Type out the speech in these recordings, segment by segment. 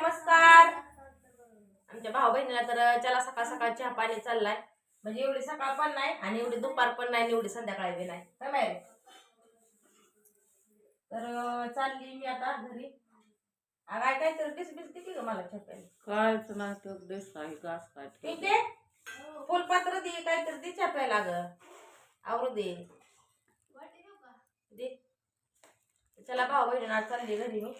नमस्कार. आमच्या भाऊ बहिणीला तर चला सकाळ सकाळ चहा पाणी चाललाय. म्हणजे एवढी सकाळ पण नाही आणि एवढी दुपार पण नाही आणि एवढी संध्याकाळी बी नाही. काय माहिती तर चालली मी आता घरी. काय काय तर डिस बिस किती ग मला छप्याने कायच नाही तर घास काय ठीक आहे फुलपात्र दे काहीतरी दे छापायला ग आवरू दे. दे. चला भाऊ बहिणीला चालली घरी मी.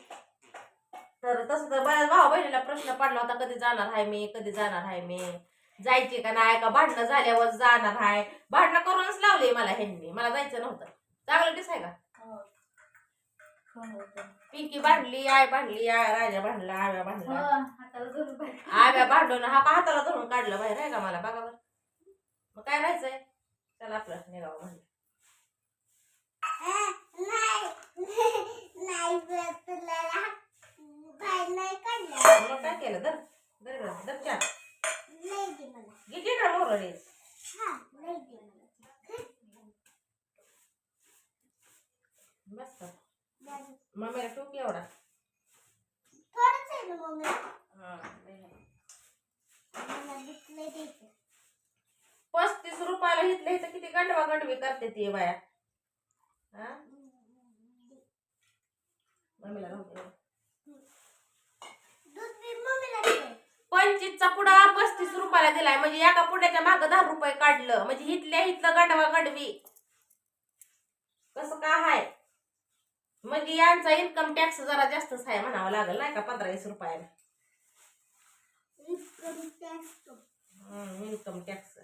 तर तसं तर बऱ्याच भाऊ बहिणीला प्रश्न पडला होता कधी जाणार आहे मी कधी जाणार आहे मी? जायचे का नाही का? भांडणं झाल्यावर जाणार आहे भांडणं करूनच लावले मला ह्यांनी. मला जायचं नव्हतं. चांगलं दिसाय का? पिंकी भांडली आय भांडली आय राजा भांडला आव्या भांडला. आव्या भांडून हा का हाताला धरून काढलं बाहेर आहे का मला? बघा बरं. मग काय राहायचंय? चला आपलं निघावं म्हणलं मग काय केलं दर दर गं, दर चार घे ना मोरळे बस का मम्मीला टोक एवढा हा, लय नाही. पस्तीस रुपयाला इथल्या इथं किती गंडवा गंडवी करते ती बाया. हा? मम्मीला. पंचवीसचा पुडा पस्तीस रुपयाला दिलाय. म्हणजे एका पुड्याच्या माग दहा रुपये काढलं. म्हणजे इथल्या इथलं गंडवा गंडवी. कसं काय हाय? म्हणजे यांचा इन्कम टॅक्स जरा जास्तच आहे म्हणावं लागेल नाही का? पंधरा वीस रुपयाला. इन्कम टॅक्स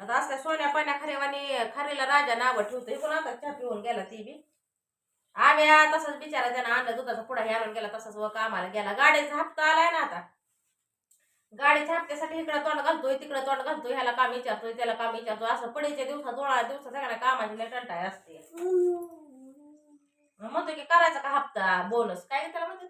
आता असल्या सोन्या पाण्या खरेवानी खरेला राजा नावं ठेवतो हे कोण आता चहा पिऊन गेला ती बी? आम्ही तसंच बिचारा त्यानं आणलं दुधाचा पुढा हे आणून गेला तसंच व कामाला गेला. गाडीचा हप्ता आलाय ना आता. गाडीच्या हप्त्यासाठी इकडं तोंड घालतोय तिकडं तोंड घालतोय ह्याला काम विचारतोय त्याला काम विचारतोय. असं पडीच्या दिवसात दोळा दिवसात सगळ्या कामाची लय टंटाय असते. मग म्हणतो की करायचा का हप्ता? बोनस. काय त्याला म्हणतात?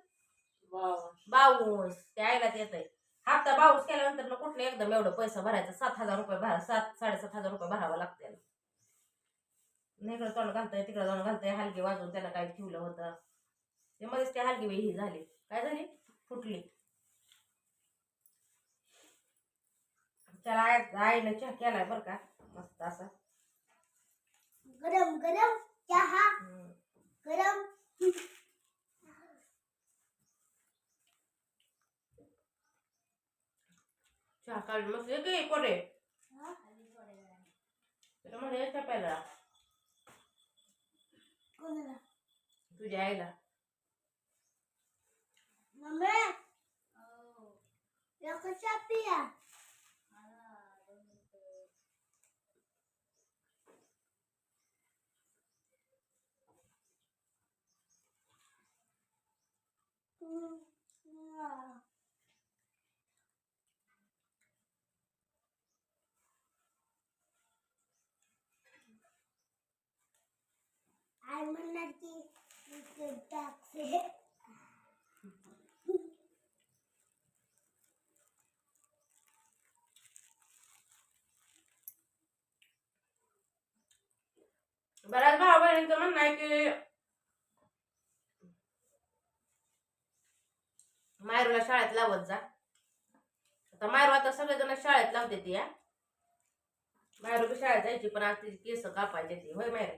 बाऊस ते आईलाच येत आहे हप्ता बाऊस केल्यानंतर ना कुठलं एकदम एवढं पैसा भरायचा? सात हजार रुपये भरा सात साडेसात हजार रुपये भरावं लागते इकडं तोंड घालतंय तिकडं तोंड घालतंय हलगी वाजवून त्याला काय ठेवलं होतं. ते मध्येच ते हलगी बाई ही झाली. काय झाली? फुटली. त्याला आई- आईनं चहा केलाय बरं का? मस्त असा. गरम गरम चहा. गरम चहा काढून मस्त एक एक कोडे त्याला म्हणे चहा प्यायला कोणाला तुझ्या आईला बऱ्याच भाऊ बहिणींचं म्हणणं आहे की मायरूला शाळेत लावत जा. आता मायरू आता सगळेजण शाळेत लावते ती या मायरू बी शाळेत जायची पण आज तिची केस कापायची ती होय मायरू?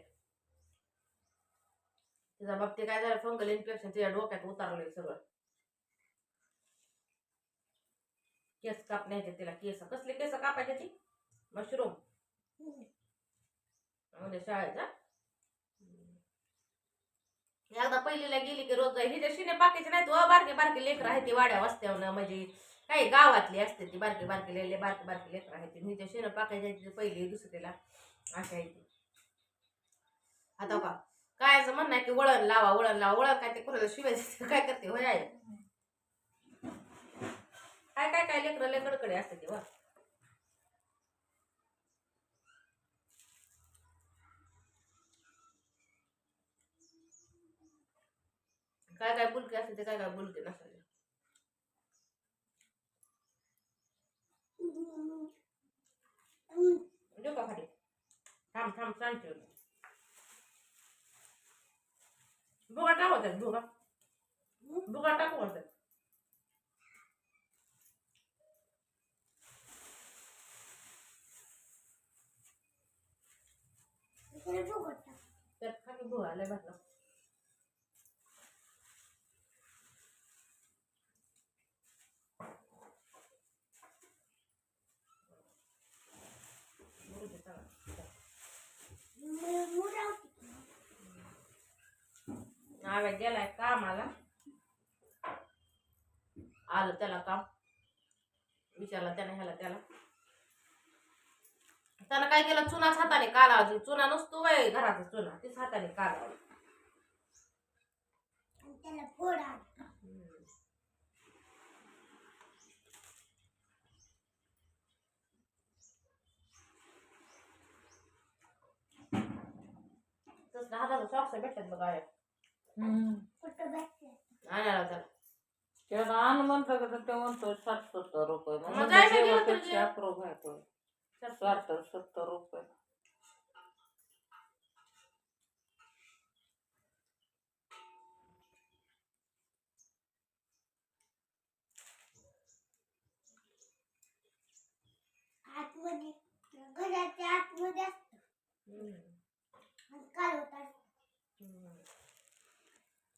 तिचा बाबतीत काय झालं फंगल इन्फेक्शन तिच्या डोक्यात उतारलंय सगळं. केस कापण्याचे तिला केस कसले केस कापायचे ती? मशरूम म्हणजे शाळेत हा? एकदा पहिलीला गेली की रोज जाईल हिच्या शिने बाकीचे नाहीत व बारके बारके लेकरं आहेत ती वाड्या वस्त्यावर म्हणजे काही गावातली असते ती बारके बारके लेले बारके बारके लेकरं आहेत ती. हिच्या शिने पाकायची पहिली दुसरीला अशा आहे आता का काय असं म्हणणं आहे की वळण लावा वळण लावा. वळण काय ते कोणाला शिवायचं काय करते होय आहे काय काय काय लेकरं लेकडकडे असते ते काय काय बुलके असते ते काय काय बुलके नसते देऊ का खाली? थांब थांब सांगते भोगा भोगा. टाकू. त्यात खाली भातला बघू दे चला. मु- मुरावती. आव्या गेलाय कामाला. आलं त्याला काम. विचारलं त्याने ह्याला त्याला. त्यानं काय केलं? चुनाच हाताने काढावा चुना नसतो वय घराचा चुना. तीच हाताने काढावा फोडा तसं हाताचा सॉक्स भेटतात बघा आणायला त्याला त्याला आण म्हणतो का तर ते म्हणतो साठ सत्तर रुपये मग जायचं गेलं तर जे- सत्तर रुपये आतमध्ये घराच्या आतमध्ये असतं हम्म. आणि काय होत असतं हम्म.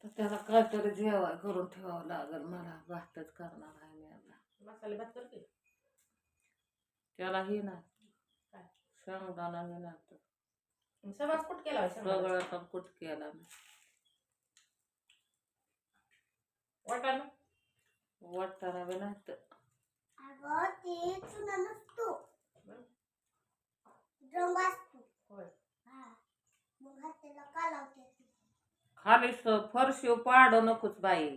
तर त्याला काहीतरी जेवाय करून ठेवावं लागेल. मला भातच करणार आहे मी आता. मसाले भात करते? त्याला हे ना काय? शेंगदाणा हे ना सगळाच कुठ केला होय सगळं कुट केला मी. वाटाणा वाटताना बी नाही तर. अगं ते चुना नसतो. रंग असतो. होय. हा. मग हाताला का लावते? खाली फरशी पाड नकोच बाई.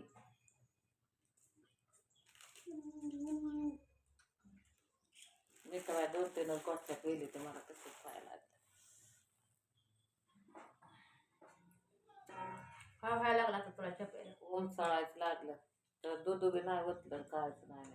मी तर दोन तीन गोष्ट केली तर मला तसंच पाहायला हा व्हायला लागला तर तुला चपेल ऊन चळायचं लागलं. तर दूध बी नाही ओतलं कायच नाही.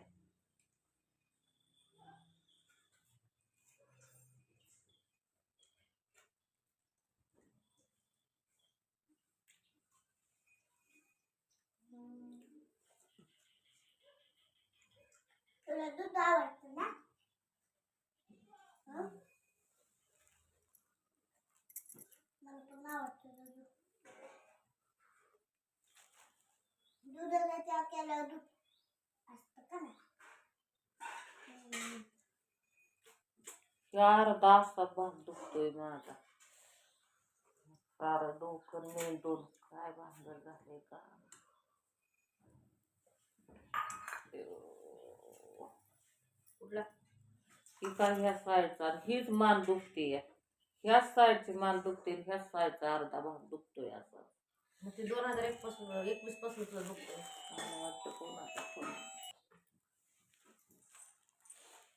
तुला दूध आवडतं ना? मला पण आवडतं दूध. दुधाला त्या दूध असतं का चार तासात भाग दुखतोय माझा. सारं डोकं मेंदून काय भांडण झाले का? कुठला? ह्या साईडचा हीच मान दुखते ह्याच साईडची मान दुखते ह्याच साईडचा अर्धा भाग दुखतोय असं. मग ते दोन हजार एक पासून एकवीसपासून तुला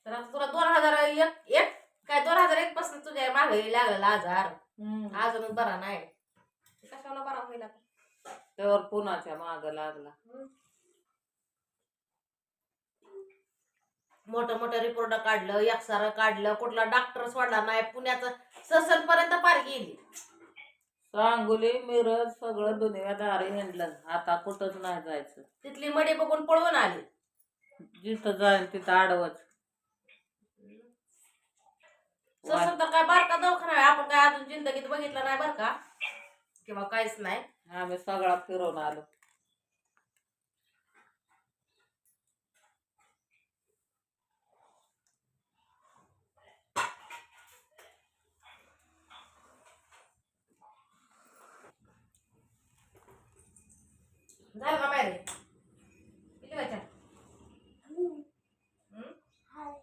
तर आता तुला दोन हजार एक एक काय दोन हजार एक पासून तुझ्या मागे लागलेला आजार. अजून बरा नाही. कशाला बरा होईल आता? त्यावर पुणाच्या माग लागला. मोठं मोठं रिपोर्ट काढलं एक्सरा काढलं कुठला डॉक्टर सोडला नाही पुण्याचं ससन पर्यंत पार गेली. सांगोली मिरज सगळं दुनियादारी हिंडलं. आता कुठंच नाही जायचं. तिथली मडी बघून पळून आली. जिथं जाईल तिथं आडवच. ससन तर काय बारका दवाखाना आहे. आपण काय अजून जिंदगीत बघितलं नाही बरं का? किंवा काहीच नाही. आम्ही सगळा फिरून आलो झालं का बाहेर किती वाजता हम्म. हम्म? हाय.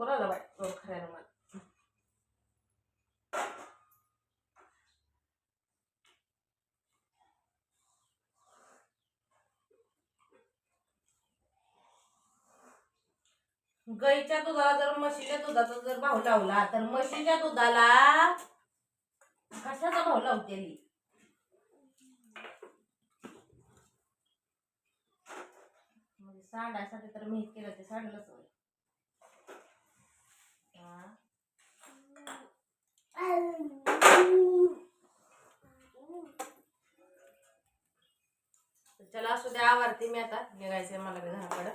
ढुकून आलं बाय तो मला गाईच्या दुधाला जर म्हशीच्या दुधाचा जर भाव लावला तर म्हशीच्या दुधाला कशाचा भाव लावतेली? म्हणजे सांडासाठी तर मी केलं ते सांडलंच चला असू द्या आवरती मी आता. निघायचंय मला घराकडं.